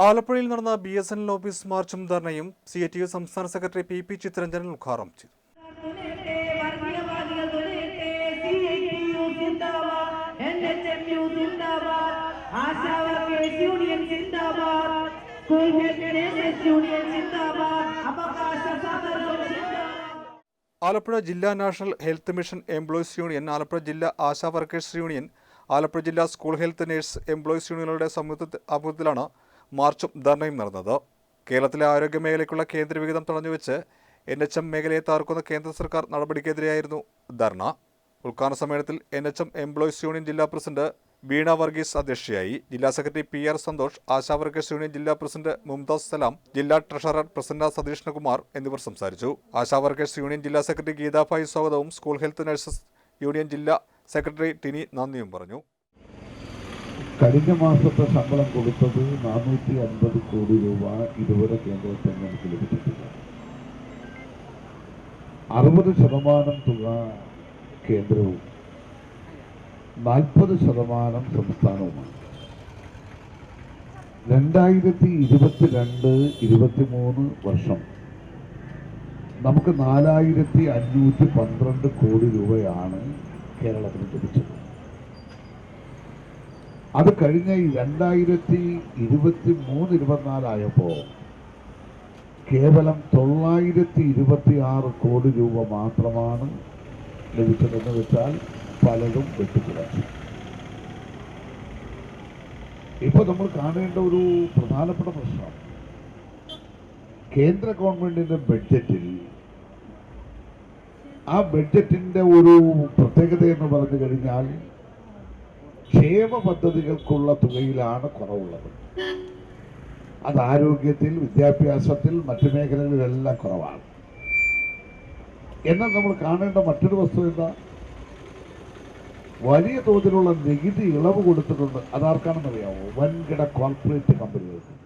ആലപ്പുഴയിൽ നടന്ന B S N L office മാർച്ചും ധർണയും സി എ ടി യു സംസ്ഥാന സെക്രട്ടറി പി പി ചിത്രരഞ്ജനൻ ഉദ്ഘാടനം ചെയ്തു. ആലപ്പുഴ ജില്ലാ national health mission employees union Alappuzha ജില്ലാ ആശാ വർക്കേഴ്സ് യൂണിയൻ ആലപ്പുഴ ജില്ലാ സ്കൂൾ ഹെൽത്ത് നേഴ്സ് എംപ്ലോയീസ് യൂണിയനുകളുടെ സംയുക്ത ആഭിമുഖ്യത്തിലാണ് മാർച്ചും ധർണയും നടന്നത്. കേരളത്തിലെ ആരോഗ്യ മേഖലയ്ക്കുള്ള കേന്ദ്രവിഹിതം തടഞ്ഞുവെച്ച് എൻ എച്ച് എം മേഖലയെ താർക്കുന്ന കേന്ദ്ര സർക്കാർ നടപടിക്കെതിരെയായിരുന്നു ധർണ. ഉദ്ഘാടന സമ്മേളനത്തിൽ N H M employees union ജില്ലാ പ്രസിഡന്റ് വീണ വർഗീസ് അധ്യക്ഷയായി. ജില്ലാ secretary P R Santhosh ASHA union ജില്ലാ പ്രസിഡന്റ് മുംതാസ് സലാം ജില്ലാ ട്രഷറർ പ്രസന്ന സതീഷ്ണകുമാർ എന്നിവർ സംസാരിച്ചു. ആശാ യൂണിയൻ ജില്ലാ സെക്രട്ടറി ഗീതാഭായ് സ്വാഗതവും സ്കൂൾ ഹെൽത്ത് നഴ്സസ് യൂണിയൻ ജില്ലാ സെക്രട്ടറി ടിനി നന്ദിയും പറഞ്ഞു. കഴിഞ്ഞ മാസത്തെ ശമ്പളം കൊടുത്തത് നാനൂറ്റി അൻപത് കോടി രൂപ ഇതുവരെ കേന്ദ്രത്തിൽ നമുക്ക് ലഭിച്ചിട്ടില്ല. അറുപത് ശതമാനം തുക കേന്ദ്രവും നാൽപ്പത് ശതമാനം സംസ്ഥാനവുമാണ്. രണ്ടായിരത്തി ഇരുപത്തിരണ്ട് ഇരുപത്തിമൂന്ന് വർഷം നമുക്ക് നാലായിരത്തി അഞ്ഞൂറ്റി പന്ത്രണ്ട് കോടി രൂപയാണ് കേരളത്തിന് ലഭിച്ചത്. അത് കഴിഞ്ഞ രണ്ടായിരത്തി ഇരുപത്തി മൂന്ന് ഇരുപത്തിനാലായപ്പോൾ കേവലം തൊള്ളായിരത്തി ഇരുപത്തി ആറ് കോടി രൂപ മാത്രമാണ് ലഭിച്ചതെന്ന് വെച്ചാൽ പലരും വെട്ടിക്കുറച്ചു. ഇപ്പോൾ നമ്മൾ കാണേണ്ട ഒരു പ്രധാനപ്പെട്ട പ്രശ്നം കേന്ദ്ര ഗവൺമെന്റിന്റെ ബഡ്ജറ്റിൽ ആ ബഡ്ജറ്റിന്റെ ഒരു പ്രത്യേകത എന്ന് പറഞ്ഞു കഴിഞ്ഞാൽ ക്ഷേമ പദ്ധതികൾക്കുള്ള തുകയിലാണ് കുറവുള്ളത്. അത് ആരോഗ്യത്തിൽ വിദ്യാഭ്യാസത്തിൽ മറ്റു മേഖലകളിലെല്ലാം കുറവാണ്. എന്നാൽ നമ്മൾ കാണേണ്ട മറ്റൊരു വസ്തു എന്താ? വലിയ തോതിലുള്ള നികുതി ഇളവ് കൊടുത്തിട്ടുണ്ട്. അതാർക്കാണെന്നറിയാമോ വൻകിട കോർപ്പറേറ്റ് കമ്പനികൾക്ക്